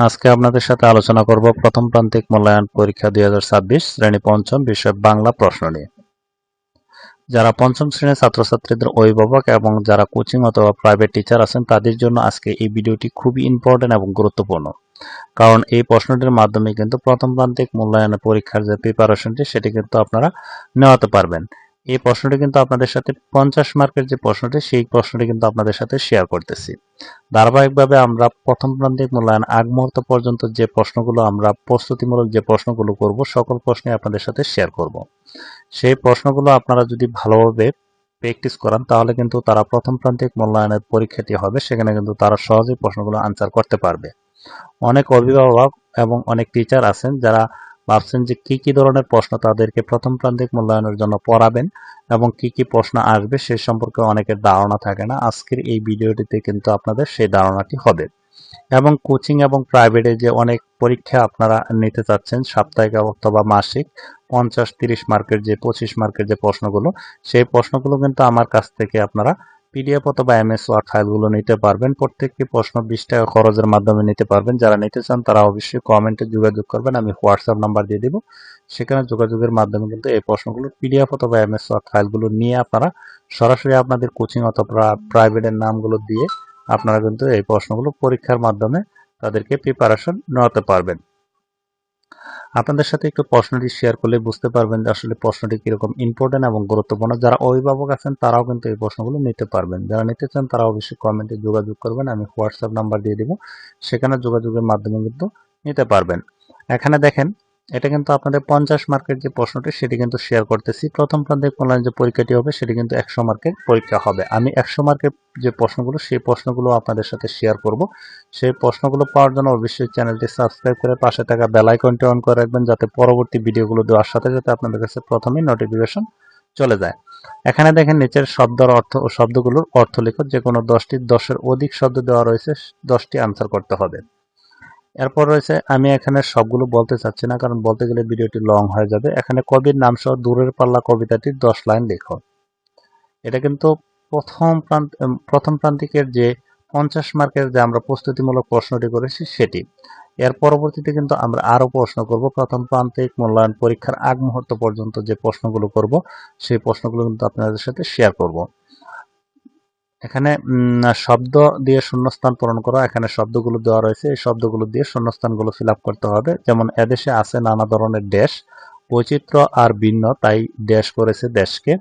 আজকে আপনাদের সাথে আলোচনা করব প্রথম প্রান্তিক মূল্যায়ন পরীক্ষা দু হাজার ছাব্বিশ শ্রেণি পঞ্চম বিষয় বাংলা প্রশ্ন নিয়ে। যারা পঞ্চম শ্রেণির ছাত্রছাত্রীদের অভিভাবক এবং যারা কোচিং অথবা প্রাইভেট টিচার আছেন, তাদের জন্য আজকে এই ভিডিওটি খুবই ইম্পর্টেন্ট এবং গুরুত্বপূর্ণ। কারণ এই প্রশ্নটির মাধ্যমে কিন্তু প্রথম প্রান্তিক মূল্যায়নের পরীক্ষার যে প্রিপারেশনটি সেটি কিন্তু আপনারা নেওয়াতে পারবেন। এই প্রশ্নটি কিন্তু আপনাদের সাথে পঞ্চাশ মার্কের যে প্রশ্নটি, সেই প্রশ্নটি কিন্তু আপনাদের সাথে শেয়ার করতেছি। ধারাবাহিকভাবে আমরা প্রথম প্রান্তিক মূল্যায়ন আগ মুহূর্ত পর্যন্ত যে প্রশ্নগুলো আমরা প্রস্তুতিমূলক যে প্রশ্নগুলো করব, সকল প্রশ্নে আপনাদের সাথে শেয়ার করব। সেই প্রশ্নগুলো আপনারা যদি ভালোভাবে প্র্যাকটিস করান, তাহলে কিন্তু তারা প্রথম প্রান্তিক মূল্যায়নের পরীক্ষাটি হবে, সেখানে কিন্তু তারা সহজেই প্রশ্নগুলো আনসার করতে পারবে। অনেক অভিভাবক এবং অনেক টিচার আছেন যারা ভাবছেন যে কি কি ধরনের প্রশ্ন তাদেরকে প্রথম প্রান্তিক মূল্যায়নের জন্য পড়াবেন এবং কি কি প্রশ্ন আসবে সে সম্পর্কে অনেকের ধারণা থাকে না। আজকের এই ভিডিওটিতে কিন্তু আপনাদের সেই ধারণাটি হবে। এবং কোচিং এবং প্রাইভেটে যে অনেক পরীক্ষা আপনারা নিতে চাচ্ছেন, সাপ্তাহিক অথবা মাসিক, পঞ্চাশ, তিরিশ মার্কের যে, পঁচিশ মার্কের যে প্রশ্নগুলো, সেই প্রশ্নগুলো কিন্তু আমার কাছ থেকে আপনারা পিডিএফ অথবা এমএস ওয়ার্ড ফাইলগুলো নিতে পারবেন। প্রত্যেকটি প্রশ্ন বিশ টাকা খরচের মাধ্যমে নিতে পারবেন। যারা নিতে চান তারা অবশ্যই কমেন্টে যোগাযোগ করবেন। আমি হোয়াটসঅ্যাপ নাম্বার দিয়ে দিব। সেখানে যোগাযোগের মাধ্যমে কিন্তু এই প্রশ্নগুলো পিডিএফ অথবা এমএস ওয়ার্ড ফাইলগুলো নিয়ে আপনারা সরাসরি আপনাদের কোচিং অথবা প্রাইভেটের নামগুলো দিয়ে আপনারা কিন্তু এই প্রশ্নগুলো পরীক্ষার মাধ্যমে তাদেরকে প্রিপারেশন নেওয়াতে পারবেন। আপনাদের সাথে একটু প্রশ্নটি শেয়ার করলে বুঝতে পারবেন যে আসলে প্রশ্নটি কীরকম ইম্পর্টেন্ট এবং গুরুত্বপূর্ণ। যারা অভিভাবক আছেন, তারাও কিন্তু এই প্রশ্নগুলো নিতে পারবেন। যারা নিতে চান, তারা অবশ্যই কমেন্টে যোগাযোগ করবেন। আমি হোয়াটসঅ্যাপ নাম্বার দিয়ে দেবো। সেখানে যোগাযোগের মাধ্যমে কিন্তু নিতে পারবেন। এখানে দেখেন এটা কিন্তু আপনাদের পঞ্চাশ মার্কের যে প্রশ্নটি, সেটি কিন্তু শেয়ার করতেছি। প্রথম প্রান্তিক মূল্যায়ন যে পরীক্ষাটি হবে, সেটি কিন্তু একশো মার্কের পরীক্ষা হবে। আমি একশো মার্কের যে প্রশ্নগুলো, সেই প্রশ্নগুলো আপনাদের সাথে শেয়ার করব। সেই প্রশ্নগুলো পাওয়ার জন্য অবশ্যই চ্যানেলটি সাবস্ক্রাইব করে পাশে থাকা বেল আইকনটি অন করে রাখবেন, যাতে পরবর্তী ভিডিওগুলো দেওয়ার সাথে সাথে আপনাদের কাছে প্রথমেই নোটিফিকেশন চলে যায়। এখানে দেখেন নিচের শব্দের অর্থ ও শব্দগুলোর অর্থ লিখো যে কোনো দশটি, দশের অধিক শব্দ দেওয়া রয়েছে, দশটি আনসার করতে হবে। এরপর রয়েছে, আমি এখানে সবগুলো বলতে চাচ্ছি না, কারণ বলতে গেলে ভিডিওটি লং হয়ে যাবে। এখানে কবির নাম সহ দূরের পাল্লা কবিতাটির দশ লাইন লেখো। এটা কিন্তু প্রথম প্রান্ত প্রথম প্রান্তিকের যে পঞ্চাশ মার্কের যে আমরা প্রস্তুতিমূলক প্রশ্নটি করেছি সেটি। এর পরবর্তীতে কিন্তু আমরা আরও প্রশ্ন করব। প্রথম প্রান্তিক মূল্যায়ন পরীক্ষার আগ মুহূর্ত পর্যন্ত যে প্রশ্নগুলো করব, সেই প্রশ্নগুলো কিন্তু আপনাদের সাথে শেয়ার করব। এখানে শব্দ দিয়ে শূন্যস্থান পূরণ করা, এখানে শব্দগুলো দেওয়া রয়েছে। এই শব্দগুলো দিয়ে শূন্যস্থানগুলো ফিল করতে হবে। যেমন, এদেশে আছে নানা ধরনের দেশ, বৈচিত্র্য আর ভিন্ন, তাই দেশ করেছে দেশকে।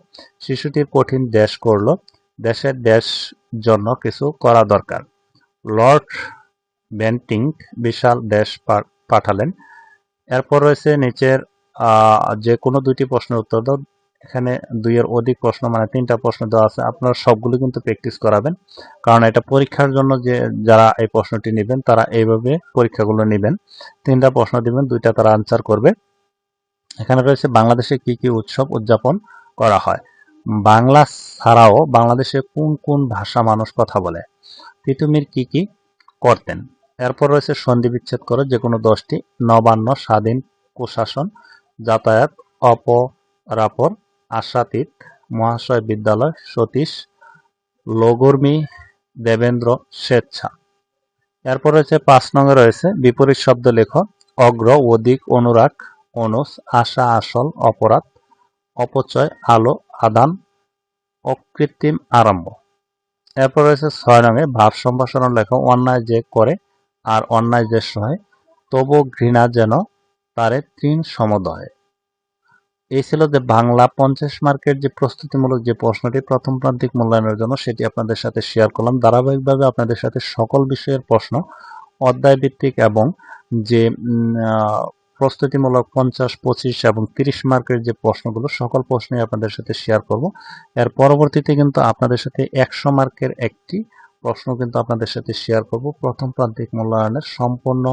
শিশুটি কঠিন দেশ করল। দেশের দেশ জন্য কিছু করা দরকার। লর্ড বেন্টিং বিশাল দেশ পাঠালেন। এরপর রয়েছে নিচের যে কোনো দুইটি প্রশ্নের উত্তর দাও। এখানে দুইয়ের অধিক প্রশ্ন মানে তিনটা প্রশ্ন দেওয়া আছে। আপনারা সবগুলো কিন্তু প্র্যাকটিস করাবেন। কারণ এটা পরীক্ষার জন্য যে যারা এই প্রশ্নটি নেবেন, তারা এইভাবে পরীক্ষাগুলো নেবেন। তিনটা প্রশ্ন দিবেন, দুইটা তারা আনসার করবে। এখানে রয়েছে বাংলাদেশে কি কি উৎসব উদযাপন করা হয়? বাংলা ছাড়াও বাংলাদেশে কোন কোন ভাষা মানুষ কথা বলে? তিতুমির কি কি করতেন? এরপর রয়েছে সন্ধি বিচ্ছেদ করে যে কোনো দশটি, নবান্ন, স্বাধীন, কুশাসন, যাতায়াত, অপরাপর আশাতীত মহাশয় বিদ্যালয় সতীশ লগর্মী দেবেন্দ্র স্বেচ্ছা। এরপর রয়েছে পাঁচ নঙ্গে রয়েছে বিপরীত শব্দ লেখ, অগ্র, অধিক, অনুরাগ, অনুস, আশা, আসল, অপরাধ, অপচয়, আলো, আদান, অকৃত্রিম, আরম্ভ। এরপর রয়েছে ছয় নঙ্গে ভাব সম্ভাষণ লেখ, অন্যায় যে করে আর অন্যায় যে সহায়, তবু ঘৃণা যেন তারে তৃণ সমদয়। এই ছিল যে বাংলা পঞ্চাশ মার্কের যে প্রস্তুতিমূলক যে প্রশ্নটি, প্রথম প্রান্তিক মূল্যায়নের জন্য সেটি আপনাদের সাথে শেয়ার করলাম। ধারাবাহিকভাবে আপনাদের সাথে সকল বিষয়ের প্রশ্ন অধ্যায় ভিত্তিক এবং যে প্রস্তুতিমূলক পঞ্চাশ, পঁচিশ এবং তিরিশ মার্কের যে প্রশ্নগুলো, সকল প্রশ্নই আপনাদের সাথে শেয়ার করব। এর পরবর্তীতে কিন্তু আপনাদের সাথে একশো মার্কের একটি প্রশ্ন কিন্তু আপনাদের সাথে শেয়ার করব। প্রথম প্রান্তিক মূল্যায়নের সম্পূর্ণ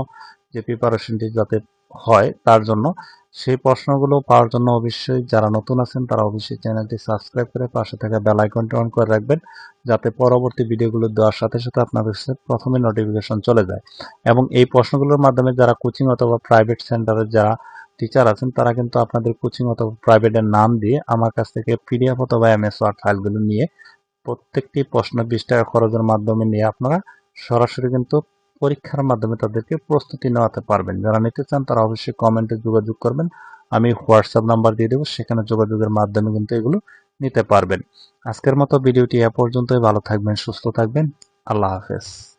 যে প্রিপারেশনটি যাতে হয় তার জন্য সেই প্রশ্নগুলো পাওয়ার জন্য অবশ্যই যারা নতুন আছেন, তারা অবশ্যই চ্যানেলটি সাবস্ক্রাইব করে পাশে থাকা বেল আইকনটি অন করে রাখবেন, যাতে পরবর্তী ভিডিওগুলো দেওয়ার সাথে সাথে আপনাদের কাছে প্রথমে নোটিফিকেশন চলে যায়। এবং এই প্রশ্নগুলোর মাধ্যমে যারা কোচিং অথবা প্রাইভেট সেন্টারে যারা টিচার আছেন, তারা কিন্তু আপনাদের কোচিং অথবা প্রাইভেটের নাম দিয়ে আমার কাছ থেকে পিডিএফ অথবা এমএস ওয়ার্ড ফাইলগুলো নিয়ে প্রত্যেকটি প্রশ্ন বিশ টাকা খরচের মাধ্যমে নিয়ে আপনারা সরাসরি কিন্তু পরীক্ষার মাধ্যমে তাদেরকে প্রস্তুতি নেওয়াতে পারবেন। যারা নিতে চান তারা অবশ্যই কমেন্টে যোগাযোগ করবেন। আমি হোয়াটসঅ্যাপ নাম্বার দিয়ে দেবো, সেখানে যোগাযোগের মাধ্যমে কিন্তু এগুলো নিতে পারবেন। আজকের মতো ভিডিওটি এ পর্যন্তই। ভালো থাকবেন, সুস্থ থাকবেন। আল্লাহ হাফেজ।